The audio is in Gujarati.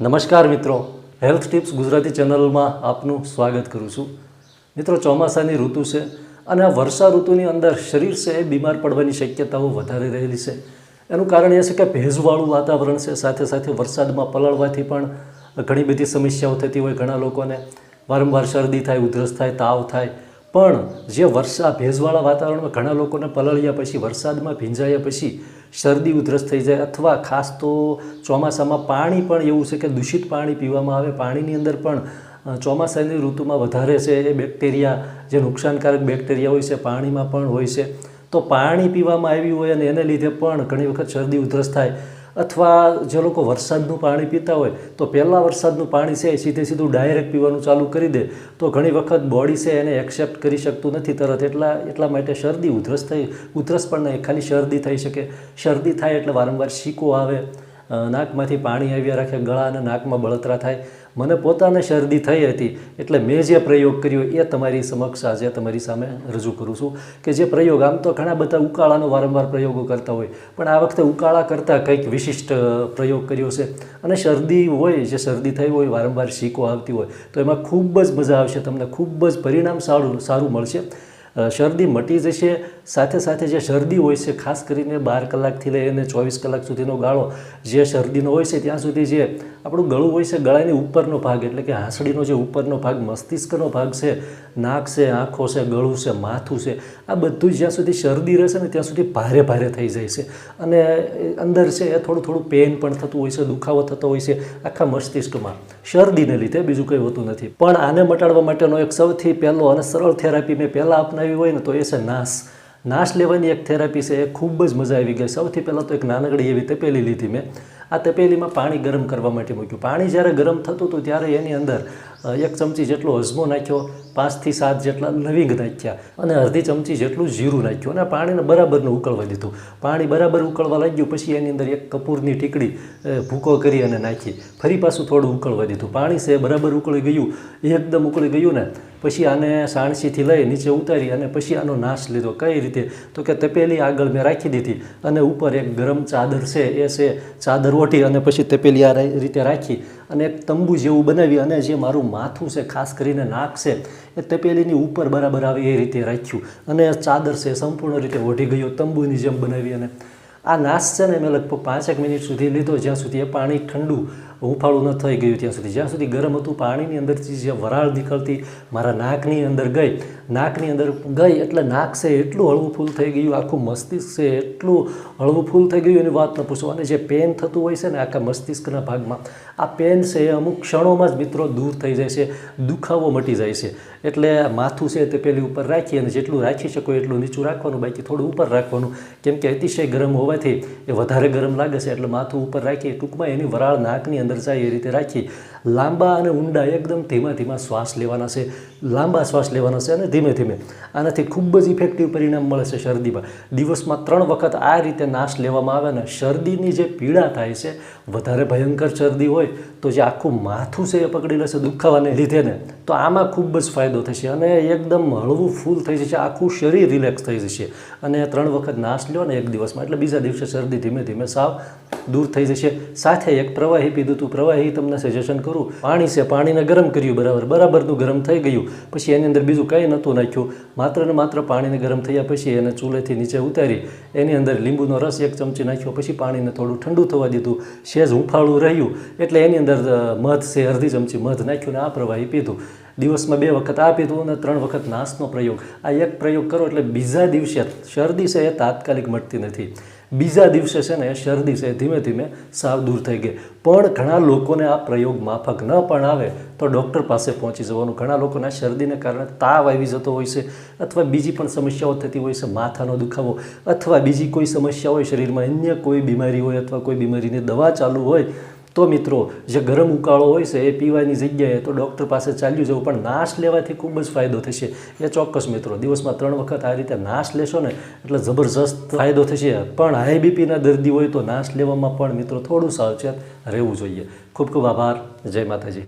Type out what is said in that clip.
નમસ્કાર મિત્રો. હેલ્થ ટિપ્સ ગુજરાતી ચેનલમાં આપનું સ્વાગત કરું છું. મિત્રો, ચોમાસાની ઋતુ છે અને આ વર્ષા ઋતુની અંદર શરીર છે એ બીમાર પડવાની શક્યતાઓ વધારે રહેલી છે. એનું કારણ એ છે કે ભેજવાળું વાતાવરણ છે. સાથે સાથે વરસાદમાં પલળવાથી પણ ઘણી બધી સમસ્યાઓ થતી હોય ઘણા લોકોને. વારંવાર શરદી થાય, ઉધરસ થાય, તાવ થાય. પણ જે વર્ષા ભેજવાળા વાતાવરણમાં ઘણા લોકોને પલળ્યા પછી, વરસાદમાં ભીંજાયા પછી શરદી ઉધરસ થઈ જાય અથવા ખાસ તો ચોમાસામાં પાણી પણ એવું છે કે દૂષિત પાણી પીવામાં આવે. પાણીની અંદર પણ ચોમાસાની ઋતુમાં વધારે છે એ બેક્ટેરિયા, જે નુકસાનકારક બેક્ટેરિયા હોય છે, પાણીમાં પણ હોય છે. તો પાણી પીવામાં આવ્યું હોય અને એને લીધે પણ ઘણી વખત શરદી ઉધરસ થાય. અથવા જે લોકો વરસાદનું પાણી પીતા હોય, તો પહેલાં વરસાદનું પાણી છે એ સીધે સીધું ડાયરેક્ટ પીવાનું ચાલુ કરી દે. તો ઘણી વખત બોડી છે એને એક્સેપ્ટ કરી શકતું નથી તરત. એટલા એટલા માટે શરદી ઉધરસ થઈ, ઉધરસ પણ નહીં, ખાલી શરદી થઈ શકે. શરદી થાય એટલે વારંવાર શીકો આવે. નાકમાંથી પાણી આવ્યા રાખે, ગળા અને નાકમાં બળતરા થાય. મને પોતાને શરદી થઈ હતી એટલે મેં જે પ્રયોગ કર્યો એ તમારી સમક્ષ આજે તમારી સામે રજૂ કરું છું કે જે પ્રયોગ આમ તો ઘણા બધા ઉકાળાનો વારંવાર પ્રયોગો કરતા હોય, પણ આ વખતે ઉકાળા કરતાં કંઈક વિશિષ્ટ પ્રયોગ કર્યો છે. અને શરદી હોય, જે શરદી થઈ હોય, વારંવાર શીકો આવતી હોય, તો એમાં ખૂબ જ મજા આવશે, તમને ખૂબ જ પરિણામ સારું સારું મળશે. શરદી મટી જશે, સાથે સાથે જે શરદી હોય છે, ખાસ કરીને બાર કલાકથી લઈને ચોવીસ કલાક સુધીનો ગાળો જે શરદીનો હોય છે, ત્યાં સુધી જે આપણું ગળું હોય છે, ગળાની ઉપરનો ભાગ, એટલે કે હાંસડીનો જે ઉપરનો ભાગ, મસ્તિષ્કનો ભાગ છે, નાક છે, આંખો છે, ગળું છે, માથું છે, આ બધું જ્યાં સુધી શરદી રહેશે ને ત્યાં સુધી ભારે ભારે થઈ જાય છે. અને અંદર છે એ થોડું થોડું પેન પણ થતું હોય છે, દુખાવો થતો હોય છે, આખા મસ્તિષ્કમાં. શરદીને લીધે બીજું કંઈ હોતું નથી. પણ આને મટાડવા માટેનો એક સૌથી પહેલો અને સરળ થેરાપી મેં પહેલાં અપનાવી હોય ને તો એ છે નાશ. નાશ લેવાની એક થેરાપી છે એ ખૂબ જ મજા આવી ગઈ. સૌથી પહેલાં તો એક નાનકડી એવી તપેલી લીધી મેં. આ તપેલીમાં પાણી ગરમ કરવા માટે મૂક્યું. પાણી જ્યારે ગરમ થતું હતું ત્યારે એની અંદર એક ચમચી જેટલો અજમો નાખ્યો, પાંચથી સાત જેટલા લવિંગ નાખ્યા અને અડધી ચમચી જેટલું જીરું નાખ્યું અને પાણીને બરાબરનું ઉકળવા દીધું. પાણી બરાબર ઉકળવા લાગ્યું, પછી એની અંદર એક કપૂરની ટીકડી ભૂકો કરી અને નાખી. ફરી પાછું થોડું ઉકળવા દીધું. પાણી છે બરાબર ઉકળી ગયું, એકદમ ઉકળી ગયું ને. પછી આને સાણસીથી લઈ નીચે ઉતારી અને પછી આનો નાશ લીધો. કઈ રીતે? તો કે તપેલી આગળ મેં રાખી દીધી અને ઉપર એક ગરમ ચાદર છે, એ છે ચાદર ઓઢી અને પછી તપેલી આ રીતે રાખી. અને એક તંબુ જેવું બનાવી અને જે મારું માથું છે, ખાસ કરીને નાક છે, એ તપેલીની ઉપર બરાબર આવે એ રીતે રાખ્યું. અને ચાદર છે સંપૂર્ણ રીતે ઓઢી ગયો, તંબુની જેમ બનાવી અને આ નાશ છે ને મેં લગભગ પાંચેક મિનિટ સુધી લીધો, જ્યાં સુધી એ પાણી ઠંડુ હુંફાળું ન થઈ ગયું ત્યાં સુધી. જ્યાં સુધી ગરમ હતું, પાણીની અંદરથી જે વરાળ નીકળતી મારા નાકની અંદર ગઈ. નાકની અંદર ગઈ એટલે નાક છે એટલું હળવું ફૂલ થઈ ગયું, આખું મસ્તિષ્ક છે એટલું હળવું ફૂલ થઈ ગયું. એની વાત ન પૂછો અને જે પેન થતું હોય છે ને આખા મસ્તિષ્કના ભાગમાં, આ પેન છે એ અમુક ક્ષણોમાં જ મિત્રો દૂર થઈ જાય છે, દુખાવો મટી જાય છે. એટલે માથું છે તે પેલી ઉપર રાખી અને જેટલું રાખી શકો એટલું નીચું રાખવાનું, બાકી થોડું ઉપર રાખવાનું. કેમ કે અતિશય ગરમ હોવાથી એ વધારે ગરમ લાગે છે એટલે માથું ઉપર રાખીએ, ટૂંકમાં એની વરાળ નાકની અંદર જાય એ રીતે રાખી લાંબા અને ઊંડા એકદમ ધીમા ધીમા શ્વાસ લેવાના છે. લાંબા શ્વાસ લેવાના છે અને ધીમે ધીમે. આનાથી ખૂબ જ ઇફેક્ટિવ પરિણામ મળે છે શરદીમાં. દિવસમાં ત્રણ વખત આ રીતે નાશ લેવામાં આવે ને શરદીની જે પીડા થાય છે, વધારે ભયંકર શરદી હોય તો જે આખું માથું છે એ પકડી લેશે દુખાવાને લીધે ને, તો આમાં ખૂબ જ ફાયદો થશે અને એકદમ હળવું ફૂલ થઈ જશે, આખું શરીર રિલેક્સ થઈ જશે. અને ત્રણ વખત નાશ લ્યો ને એક દિવસમાં, એટલે બીજા દિવસે શરદી ધીમે ધીમે સાવ દૂર થઈ જશે. સાથે એક પ્રવાહી પીધું હતું પ્રવાહી તમને સજેશન કરું, પાણી છે, પાણીને ગરમ કર્યું બરાબર, બરાબરનું ગરમ થઈ ગયું. પછી એની અંદર બીજું કંઈ નહોતું નાખ્યું. માત્ર ને માત્ર પાણીને ગરમ થયા પછી એને ચૂલેથી નીચે ઉતારી, એની અંદર લીંબુનો રસ એક ચમચી નાખ્યો, પછી પાણીને થોડું ઠંડુ થવા દીધું. સેજ હુંફાળું રહ્યું, એટલે એની અંદર અ, મધ છે અડધી ચમચી મધ નાખ્યું ને આ પ્રવાહી પીધું. દિવસમાં બે વખત આ પીધું અને ત્રણ વખત નાશનો પ્રયોગ. આ એક પ્રયોગ કરો એટલે બીજા દિવસે શરદી છે એ તાત્કાલિક મટતી નથી. બીજા દિવસે છે ને એ શરદી છે ધીમે ધીમે સાવ દૂર થઈ ગઈ. પણ ઘણા લોકોને આ પ્રયોગ માફક ન પણ આવે તો ડૉક્ટર પાસે પહોંચી જવાનું. ઘણા લોકોને શરદીને કારણે તાવ આવી જતો હોય છે અથવા બીજી પણ સમસ્યાઓ થતી હોય છે માથાનો દુખાવો અથવા બીજી કોઈ સમસ્યા હોય શરીરમાં અન્ય કોઈ બીમારી હોય અથવા કોઈ બીમારીની દવા ચાલુ હોય તો મિત્રો, જે ગરમ ઉકાળો હોય છે, એ પીવાની જગ્યાએ તો ડૉક્ટર પાસે ચાલ્યું જવું, પણ નાશ લેવાથી ખૂબ જ ફાયદો થશે. એ ચોક્કસ મિત્રો, દિવસમાં ત્રણ વખત આ રીતે નાશ લેશો ને, એટલે જબરજસ્ત ફાયદો થશે. પણ હાઈ બીપીના દર્દી હોય તો નાશ લેવામાં પણ મિત્રો થોડું સાવચેત રહેવું જોઈએ. ખૂબ ખૂબ આભાર. જય માતાજી.